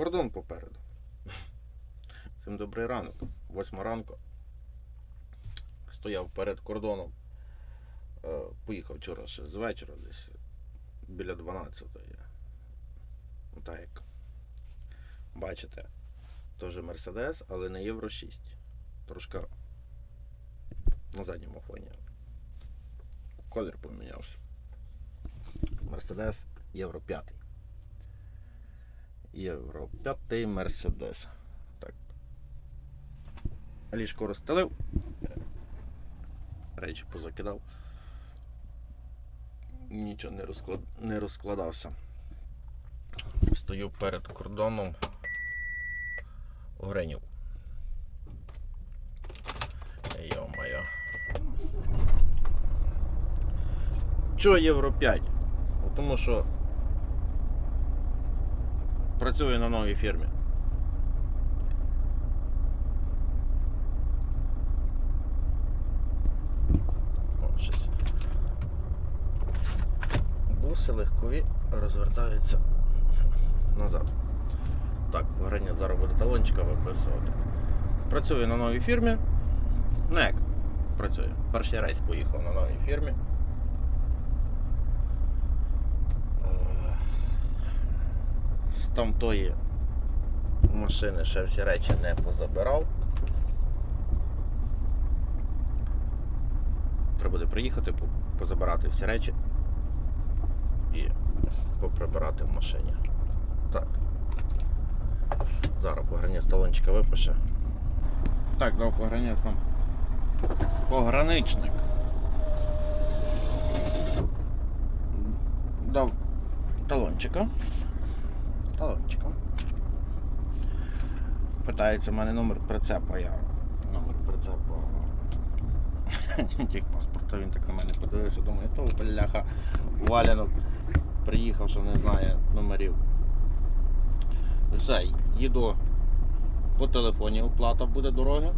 Кордон попереду. Всім добрий ранок. Восьма ранку. Стояв перед кордоном. Е, Поїхав вчора ще з вечора десь біля 12 Ну так як бачите, теж Мерседес, але не Євро 6. Трошки на задньому фоні. Колір помінявся. Мерседес Євро 5. Євро 5 Мерседес. Так. Ліжко розстелив. Речі позакидав. Нічого не, розклад... не розкладався. Стою перед кордоном Гренів. Йо-моє. Чого Євро 5? Тому що працюю на новій фірмі. О. Буси легкові розвертаються назад. Так, пограння зараз буде талончика виписувати. Працюю на новій фірмі. Ну як працюю. Перший рейс поїхав на новій фірмі. Е, З тамтої машини ще всі речі не позабирав. Треба буде приїхати, позабирати всі речі і поприбирати в машині. Так. Зараз пограні з талончика випише. Так, дав пограні сам. Пограничник. Дав талончика. Талончика. Питається в мене номер прицепа. Я номер прицепа. Тих паспорта він так на мене подивився, думаю, то бляха валянок приїхав, що не знає номерів. Все, їду по телефоні, оплата буде дороги.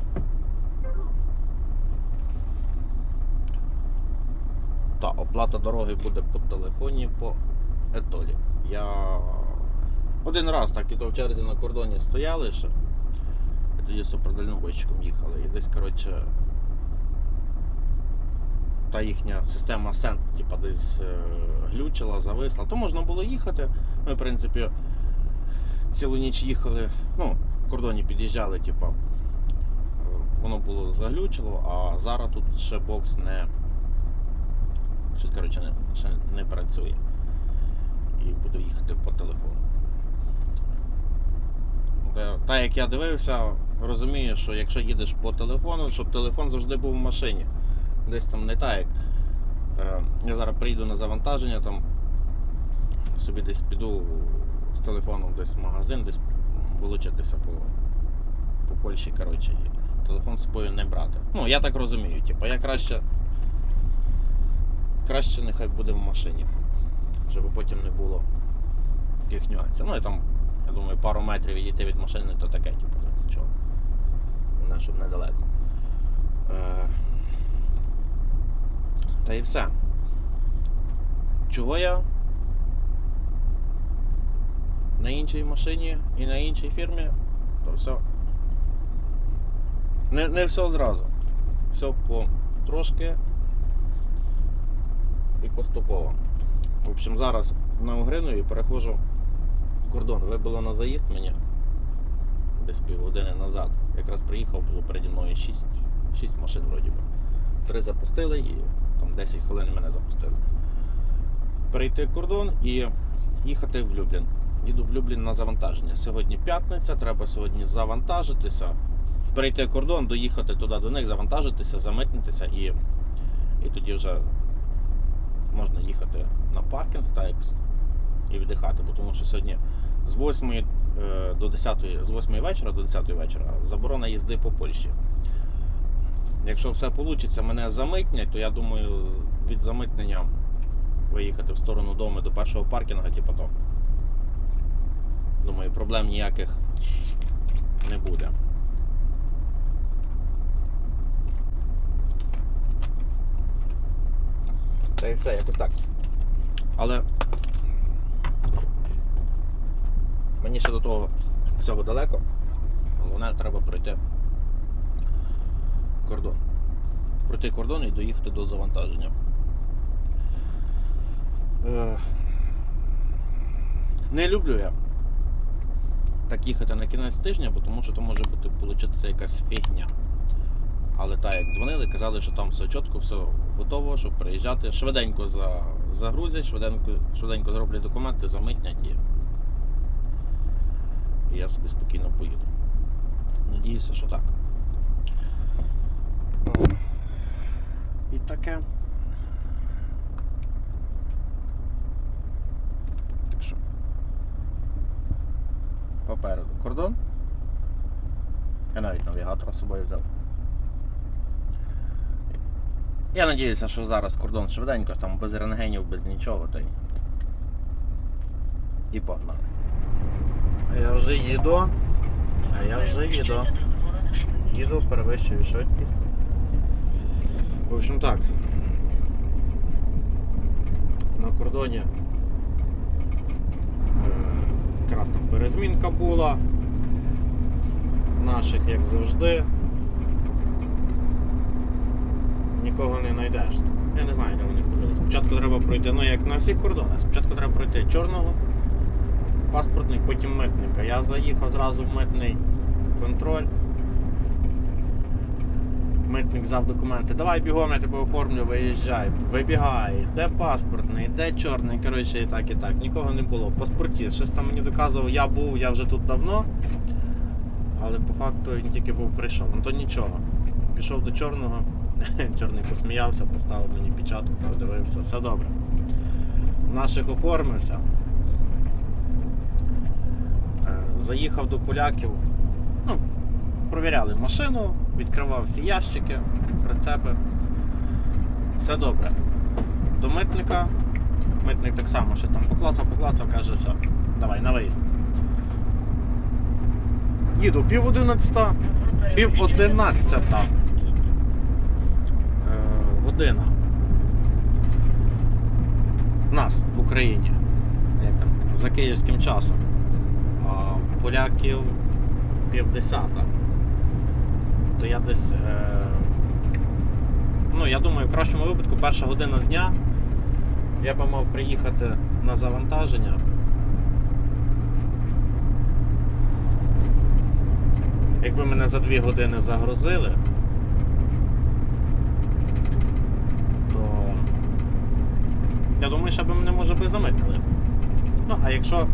Та, оплата дороги буде по телефоні по етолі. Я один раз так і то в черзі на кордоні стояли ще. І тоді з супердальнобойщиком їхали. І десь, коротше, та їхня система сент, типа, десь е, глючила, зависла. То можна було їхати. Ми, в принципі, цілу ніч їхали, ну, в кордоні під'їжджали, типа, е, воно було заглючило, а зараз тут ще бокс не. Щось, коротше, не, ще не працює. І буду їхати по телефону. Та- Та як я дивився, розумію, що якщо їдеш по телефону, щоб телефон завжди був в машині. Десь там не так як. Е, я зараз приїду на завантаження, там собі десь піду з телефоном десь в магазин, десь вилучитися по, по Польщі, коротше, і телефон з собою не брати. Ну, я так розумію, типу, я краще. Краще нехай буде в машині, щоб потім не було таких нюансів. Ну і там, думаю, пару метрів відійти від машини, то таке, типу, нічого. Вона щоб недалеко. Е, та і все. Чого я на іншій машині і на іншій фірмі, то все. Не, не все зразу. Все по трошки і поступово. В общем, зараз на Угрину і переходжу кордон. Вибило на заїзд мені десь півгодини назад. Якраз приїхав, було переді мною 6, 6 машин вроді би. Три запустили і там 10 хвилин мене запустили. Перейти кордон і їхати в Люблін. Їду в Люблін на завантаження. Сьогодні п'ятниця, треба сьогодні завантажитися, перейти кордон, доїхати туди до них, завантажитися, замитнитися і, і тоді вже можна їхати на паркінг так, і віддихати, бо тому що сьогодні з 8 е, до 10, з 8 вечора до 10 вечора заборона їзди по Польщі. Якщо все вийде, мене замитнять, то я думаю, від замитнення виїхати в сторону дому до першого паркінгу, типу то. Думаю, проблем ніяких не буде. Та і все, якось так. Але Мені ще до того всього далеко. Головне, треба пройти кордон. Пройти кордон і доїхати до завантаження. Е, Не люблю я так їхати на кінець тижня, бо тому що то може бути получитися якась фігня. Але так, як дзвонили, казали, що там все чітко, все готово, щоб приїжджати. Швиденько загрузять, швиденько, швиденько зроблять документи, замитнять і, і я собі спокійно поїду. Надіюся, що так. І таке. Так що. Попереду кордон. Я навіть навігатора з собою взяв. Я надіюся, що зараз кордон швиденько, там без рентгенів, без нічого, та й. І погнали. А я вже їду. А я вже їду. Їду, перевищую швидкість. В общем так. На кордоні е, якраз там перезмінка була. Наших, як завжди. Нікого не знайдеш. Я не знаю, де вони ходили. Спочатку треба пройти, ну як на всіх кордонах, спочатку треба пройти чорного, паспортний, потім митника. Я заїхав зразу в митний контроль. Митник взяв документи. Давай бігом, я тебе оформлю, виїжджай. Вибігай, де паспортний, де чорний, коротше, і так, і так. Нікого не було. Паспортіст. Щось там мені доказував, я був, я вже тут давно. Але по факту він тільки був прийшов. Ну то нічого. Пішов до чорного, чорний посміявся, поставив мені печатку, подивився, все добре. Наших оформився. Е, Заїхав до поляків. Ну, провіряли машину, відкривав всі ящики, прицепи. Все добре. До митника. Митник так само щось там поклацав, поклацав, каже, все, давай на виїзд. Їду пів одинадцята, пів одинадцята. Е, година. Нас в Україні. Як там, за київським часом. А поляків півдесята. То я десь. Е, ну, я думаю, в кращому випадку перша година дня я би мав приїхати на завантаження. Якби мене за дві години загрузили, то я думаю, що би мене може би замитнили. Ну, а якщо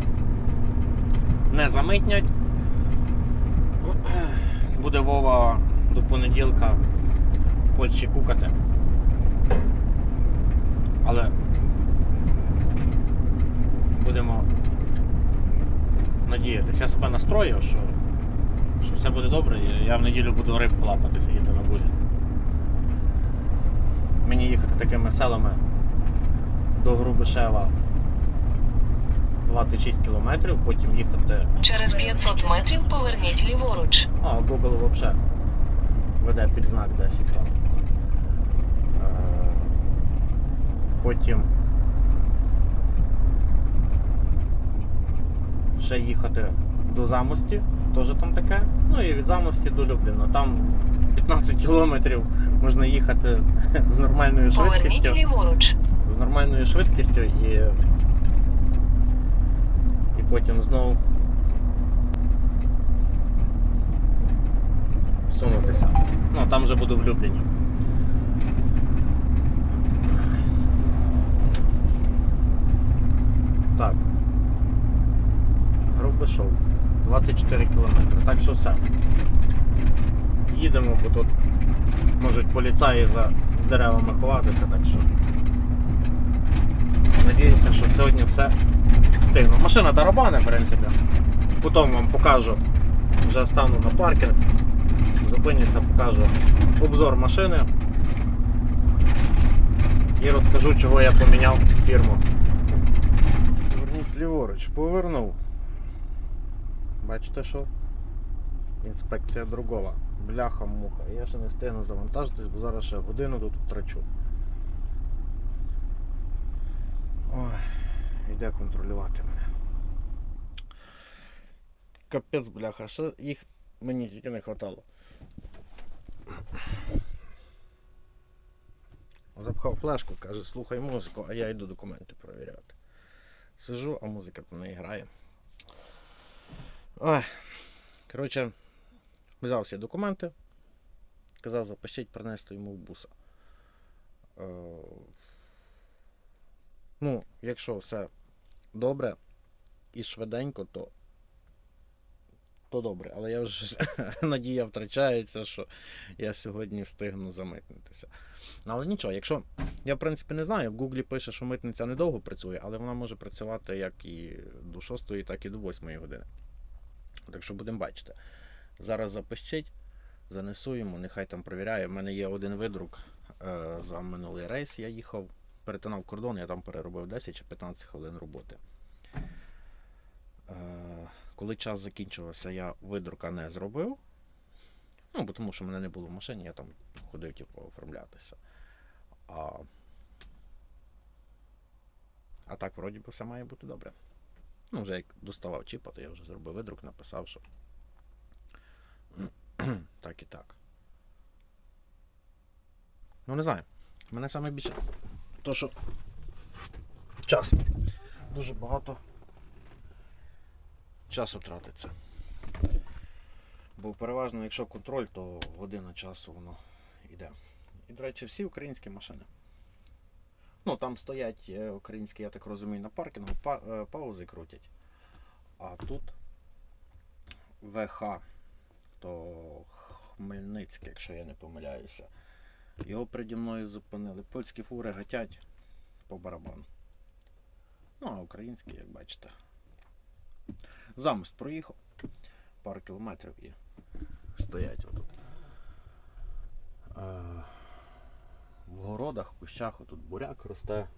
не замитнять, буде Вова до понеділка в Польщі кукати. Але будемо надіятися. Я себе настроїв, що, що все буде добре, я в неділю буду рибку лапати, сидіти на бузі. Мені їхати такими селами до Грубишева 26 кілометрів, потім їхати. Через 500 метрів поверніть ліворуч. А, Google взагалі веде під знак 10 там. Е, Потім ще їхати до замості, теж там таке. Ну і від замості до Любліна. Там 15 кілометрів можна їхати з нормальною Поверніть ліворуч. З нормальною швидкістю і. Потім знову сунутися. Ну, там вже буду в Любліні. Так. Грубишов. 24 кілометри. Так що все. Їдемо, бо тут можуть поліцаї за деревами ховатися, так що. Надіюся, що сьогодні все встигну. Машина тарабане, в принципі. Потім вам покажу. Вже стану на паркінг. Зупинюся, покажу обзор машини. І розкажу, чого я поміняв фірму. Поверніть ліворуч, повернув. Бачите що? Інспекція другова. Бляха-муха. Я ще не встигну завантажитись, бо зараз ще годину тут втрачу. Ой, йде контролювати мене. Капець, бляха, що їх мені тільки не хватало. Запхав флешку, каже, слухай музику, а я йду документи перевіряти. Сижу, а музика то не грає. Ой. Коротше, взяв всі документи, казав запишіть, принести йому в буса. Е, ну, якщо все добре і швиденько, то, то добре. Але я вже надія втрачається, що я сьогодні встигну замитнитися. Ну, Але нічого, якщо. Я, в принципі, не знаю. В Гуглі пише, що митниця недовго працює, але вона може працювати як і до 6, так і до 8 години. Так що будемо бачити. Зараз запишіть, занесу йому, нехай там перевіряє. У мене є один видрук е, за минулий рейс. Я їхав, перетинав кордон, я там переробив 10 чи 15 хвилин роботи. Е, коли час закінчився, я видрука не зробив. Ну, бо тому що мене не було в машині, я там ходив, типу, оформлятися. А, а так, вроді би, все має бути добре. Ну, вже як доставав чіпа, то я вже зробив видрук, написав, що так і так. Ну, не знаю. Мене саме більше. То, що час. Дуже багато часу тратиться. Бо переважно, якщо контроль, то година часу воно йде. І, до речі, всі українські машини. Ну, там стоять е, українські, я так розумію, на паркінгу, па- е, паузи крутять. А тут ВХ, то Хмельницький, якщо я не помиляюся. Його переді мною зупинили. Польські фури гатять по барабану. Ну, а українські, як бачите. Замість проїхав. Пару кілометрів і стоять отут. Е, в городах, в кущах тут буряк росте.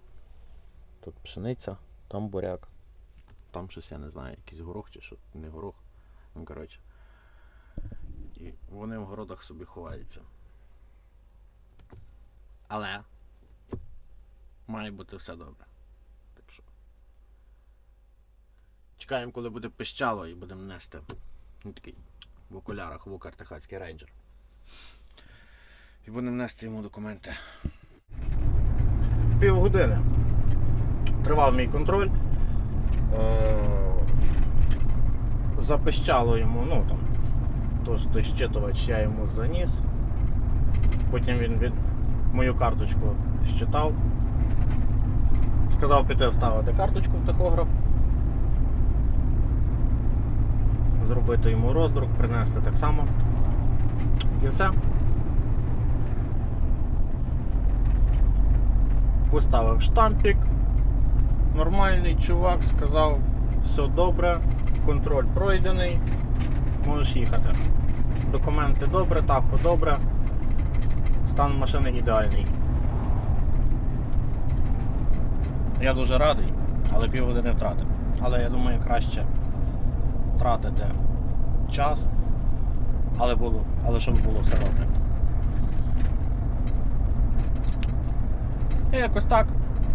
Тут пшениця, там буряк. Там щось я не знаю, якийсь горох чи що, не горох. Ну, коротше. І вони в городах собі ховаються. Але має бути все добре. Так що. Чекаємо, коли буде пищало і будемо нести. Ну, такий в окулярах Вукар Техаський рейнджер. І будемо нести йому документи. Півгодини. Тривав мій контроль. Е- Запищало йому, ну там, той щитувач я йому заніс. Потім він від мою карточку щитав. Сказав піти вставити карточку в тахограф. Зробити йому роздрук, принести так само. І все. Поставив штампік. Нормальний чувак сказав, все добре, контроль пройдений, можеш їхати. Документи добре, тахо добре, стан машини ідеальний. Я дуже радий, але півгодини втратив. Але я думаю, краще втратити час, але було, але щоб було все добре. І якось так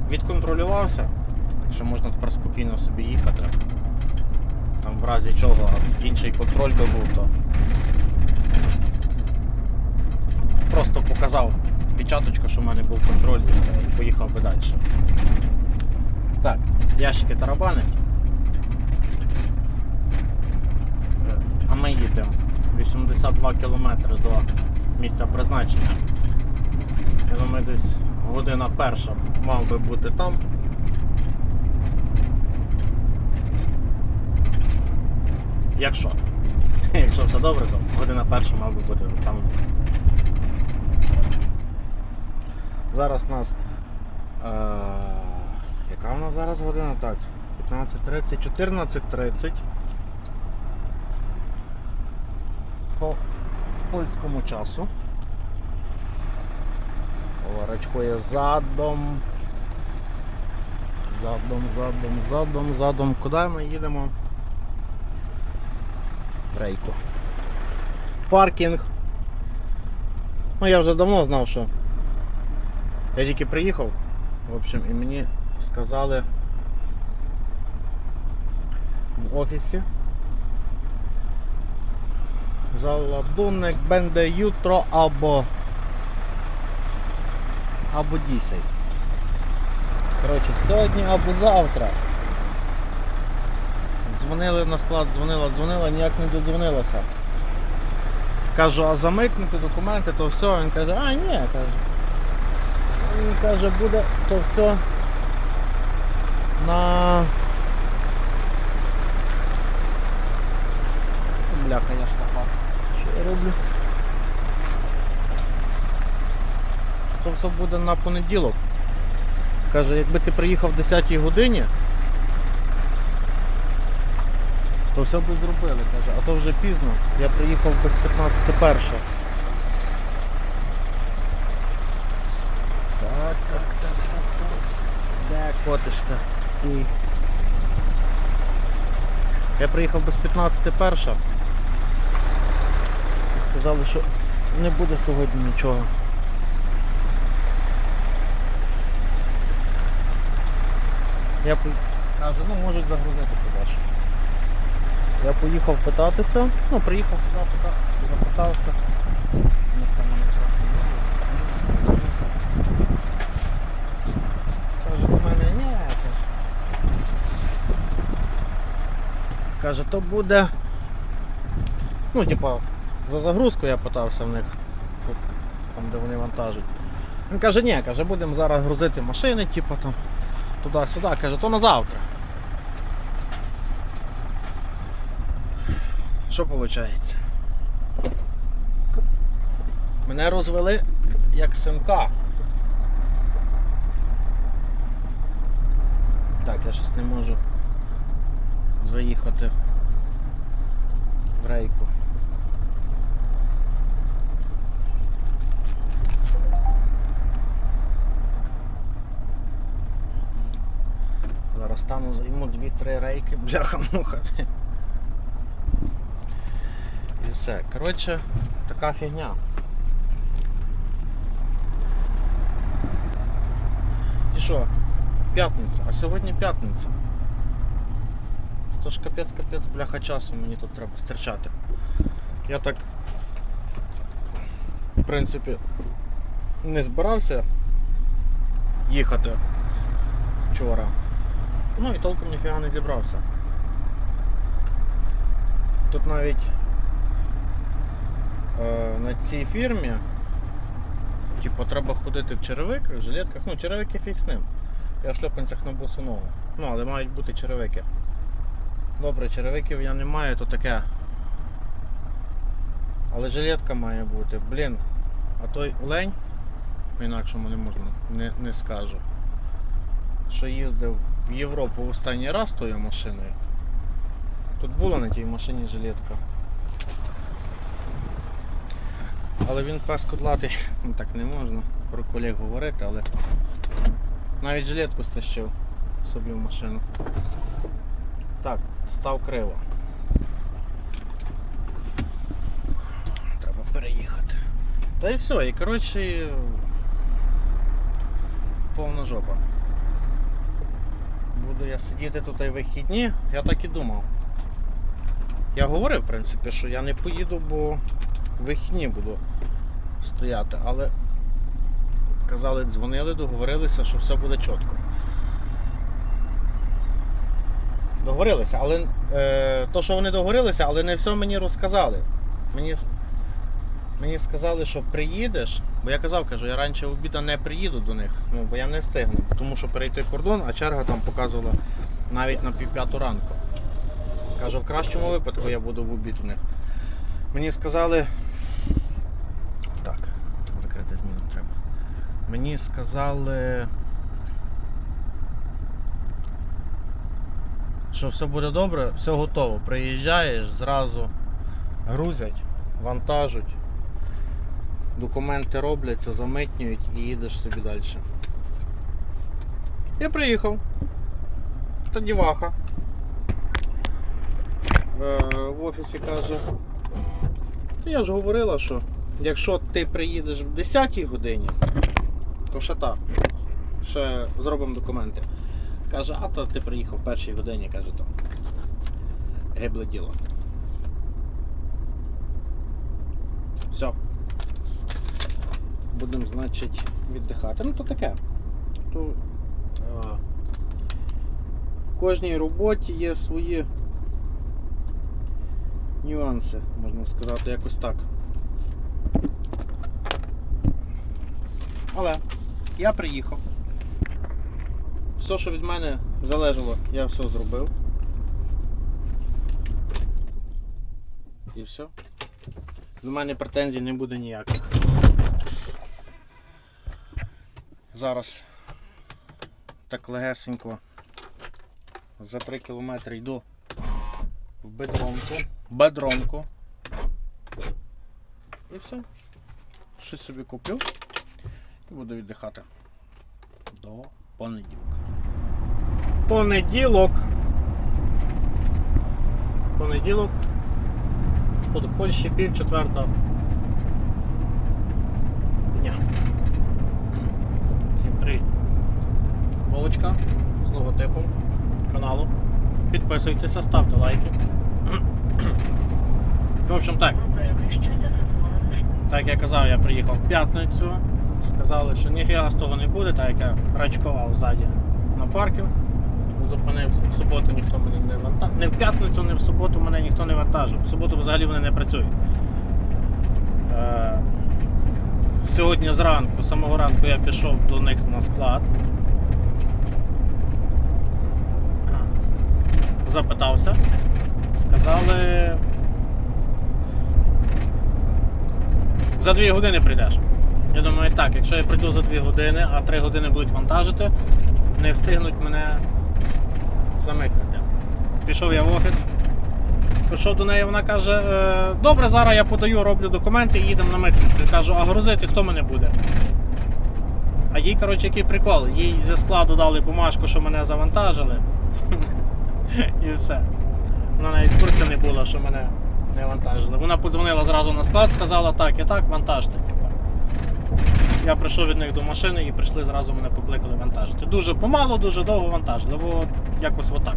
відконтролювався, так що можна тепер спокійно собі їхати. Там в разі чого інший контроль би був, то просто показав печаточку, що в мене був контроль і все, і поїхав би далі. Так, ящики тарабанить. Е, А ми їдемо 82 кілометри до місця призначення. Я думаю, десь година перша мав би бути там. Якщо. Якщо все добре, то година перша мав би бути там. Зараз у нас. Е, яка в нас зараз година? Так, 15.30, 14.30. По польському часу. Говорочкою задом. Задом, задом, задом, задом. Куди ми їдемо? Рейку. Паркінг. Ну я вже давно знав, що я тільки приїхав. В общем, і мені сказали в офісі, Заладунник буде jutro або. Або дісять. Коротше, сьогодні або завтра. Дзвонили на склад, дзвонила, дзвонила, ніяк не додзвонилася. Кажу, а замикнути документи, то все. Він каже, а ні, каже. Він каже, буде то все на. Бляха, я штафа. Що я роблю? То все буде на понеділок. Каже, якби ти приїхав в 10 годині, то все б зробили, каже, а то вже пізно. Я приїхав без 15 перше. Так, так, так, так, так. Де котишся? Стій. Я приїхав без 15 перша. І сказали, що не буде сьогодні нічого. Я кажу, ну можуть загрузити туди. Я поїхав питатися, ну приїхав сюди, пита- запитався. Ну, там вони якраз не виліз. Каже до мене, ні. каже. Каже, то буде. Ну, типа, за загрузку я питався в них, там де вони вантажать. Він каже, ні, каже, будемо зараз грузити машини, типу там туди-сюди, каже, то на завтра. Що виходить? Мене розвели як синка. Так, я щось не можу заїхати в рейку. Зараз стану займу 2-3 рейки, бляха-муха. І все. Коротше, така фігня. І що? П'ятниця, а сьогодні п'ятниця. Тож капець, капець, бляха часу мені тут треба стерчати. Я так, в принципі, не збирався їхати вчора. Ну і толком ніфіга не зібрався. Тут навіть е, на цій фірмі типу, треба ходити в черевиках, жилетках, ну черевики фіг з ним. Я в шльопанцях на босу ногу. Ну, але мають бути черевики. Добре, черевиків я не маю, то таке. Але жилетка має бути. Блін, а той лень, по-інакшому не можна, не, не скажу. Що їздив в Європу останній раз тою машиною. Тут була на тій машині жилетка. Але він пес кудлатий, ну, так не можна про колег говорити, але навіть жилетку стащив собі в машину. Так, став криво. Треба переїхати. Та і все, і коротше повна жопа. Буду я сидіти тут і вихідні, я так і думав. Я говорив, в принципі, що я не поїду, бо вихідні буду стояти, але казали, дзвонили, договорилися, що все буде чітко. Договорилися, але е, то, що вони договорилися, але не все мені розказали. Мені, мені сказали, що приїдеш, бо я казав, кажу, я раніше в обіда не приїду до них, ну, бо я не встигну, тому що перейти кордон, а черга там показувала навіть на півп'яту ранку. Кажу, в кращому випадку я буду в обід у них. Мені сказали. Так, закрити зміну треба. Мені сказали. Що все буде добре, все готово. Приїжджаєш, зразу грузять, вантажуть, документи робляться, замитнюють і їдеш собі далі. Я приїхав. Та діваха. Е, в офісі каже. Я ж говорила, що якщо ти приїдеш в 10 годині, то ще так. Ще зробимо документи. Каже, а то ти приїхав в першій годині, каже там. Гибле діло. Все. Будемо, значить, віддихати. Ну, то таке. То, е, В кожній роботі є свої нюанси, можна сказати, якось так. Але я приїхав. Все, що від мене залежало, я все зробив. І все. До мене претензій не буде ніяких. Зараз так легесенько за 3 кілометри йду в бедронку. Бедронку. І все. Щось собі куплю і буду віддихати. До понеділка. Понеділок. Понеділок. Тут в Польщі пів четверта дня. Всім привіт. Волочка з логотипом каналу. Підписуйтеся, ставте лайки. В общем так. Так я казав, я приїхав в п'ятницю. Сказали, що ніфіга з того не буде, так як я рачкував ззаді на паркінг. Зупинився. В суботу ніхто мене не вантажив. Не в п'ятницю, не в суботу мене ніхто не вантажив. В суботу взагалі вони не працюють. Е, Сьогодні зранку, з самого ранку я пішов до них на склад. Запитався. Сказали. За дві години прийдеш. Я думаю, так, якщо я прийду за дві години, а три години будуть вантажити, не встигнуть мене замикнути. Пішов я в офіс. Пішов до неї, вона каже: «Е, добре, зараз я подаю, роблю документи і їдемо на митницю. Я кажу, а грузити хто мене буде? А їй, коротше, який прикол. Їй зі складу дали бумажку, що мене завантажили. І все. Вона навіть в курсі не була, що мене не вантажили. Вона подзвонила зразу на склад, сказала так і так, вантажте. Типа. Я прийшов від них до машини і прийшли зразу мене покликали вантажити. Дуже помало, дуже довго вантажили, бо якось отак.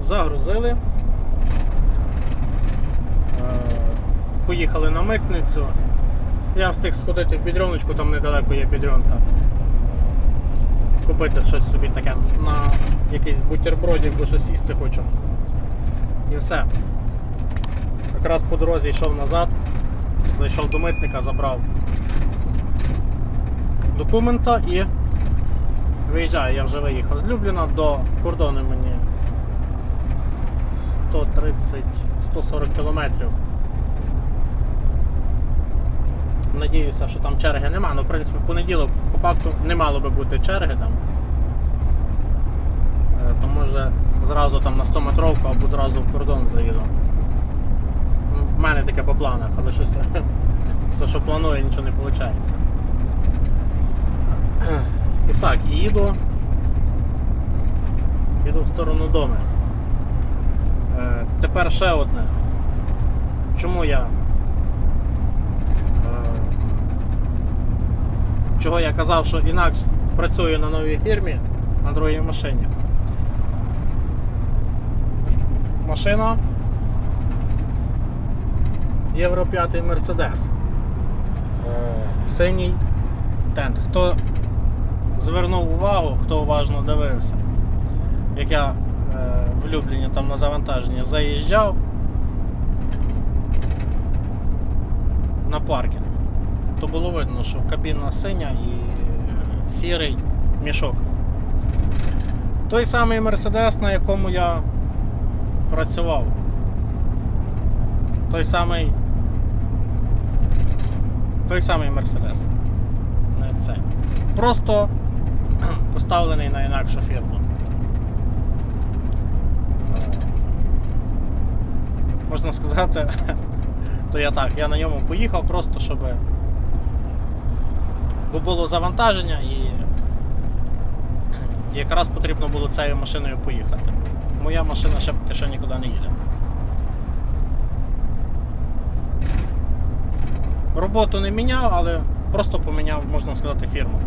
Загрузили. Поїхали на митницю. Я встиг сходити в бідрюночку, там недалеко є бідрюнка. Купити щось собі таке на якийсь бутербродик, бо щось їсти хочу. І все. Якраз по дорозі йшов назад, зайшов до митника, забрав документа і виїжджаю, я вже виїхав з Любліна до кордону мені 130-140 кілометрів. Надіюся, що там черги нема. Ну, в принципі, понеділок по факту не мало би бути черги там. Е, То може зразу там на 100 метровку або зразу в кордон заїду. В мене таке по планах, але щось все, що планую, нічого не виходить. І так, їду. Їду в сторону дому. Е, Тепер ще одне. Чому я. Чого я казав, що інакше працюю на новій фірмі на другій машині. Машина Євро 5 Мерседес. Синій тент. Хто звернув увагу, хто уважно дивився, як я е, в Любліні там на завантаженні заїжджав на паркінг, то було видно, що кабіна синя і е, сірий мішок. Той самий Мерседес, на якому я працював. Той самий. Той самий Мерседес. Не це. Просто поставлений на інакшу фірму. Е, Можна сказати, то я так, я на ньому поїхав просто, щоб. Бо було завантаження і якраз потрібно було цією машиною поїхати. моя машина ще поки що нікуди не їде. Роботу не міняв, але просто поміняв, можна сказати, фірму.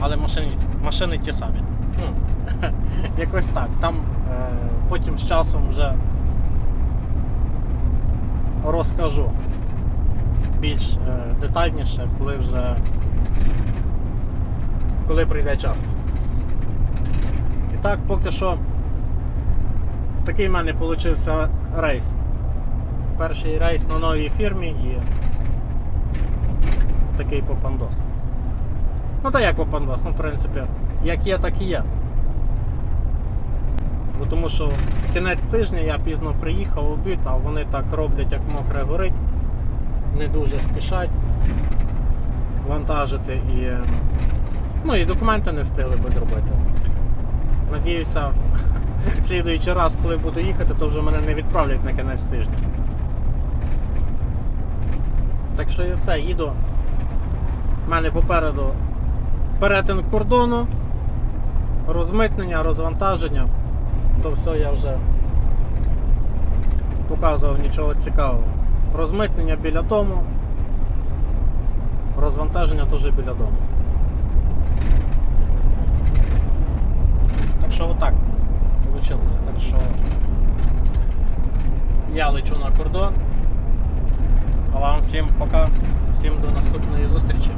Але машини, машини ті самі. М. Якось так. Там е, потім з часом вже розкажу більш е, детальніше, коли вже коли прийде час. І так, поки що такий в мене вийшов рейс. Перший рейс на новій фірмі і такий попандос. Ну та як попандос, ну в принципі, як є, так і є. Бо тому що кінець тижня я пізно приїхав обід, а вони так роблять, як мокре горить, не дуже спішать вантажити і. Ну і документи не встигли би зробити. Надіюся, слідуючий раз, коли буду їхати, то вже мене не відправлять на кінець тижня. Так що і все, їду. У мене попереду перетин кордону, розмитнення, розвантаження. То все я вже показував нічого цікавого. Розмитнення біля дому, розвантаження теж біля дому. Так що отак вийшло. Так що я лечу на кордон. А вам всім пока, всім до наступної зустрічі.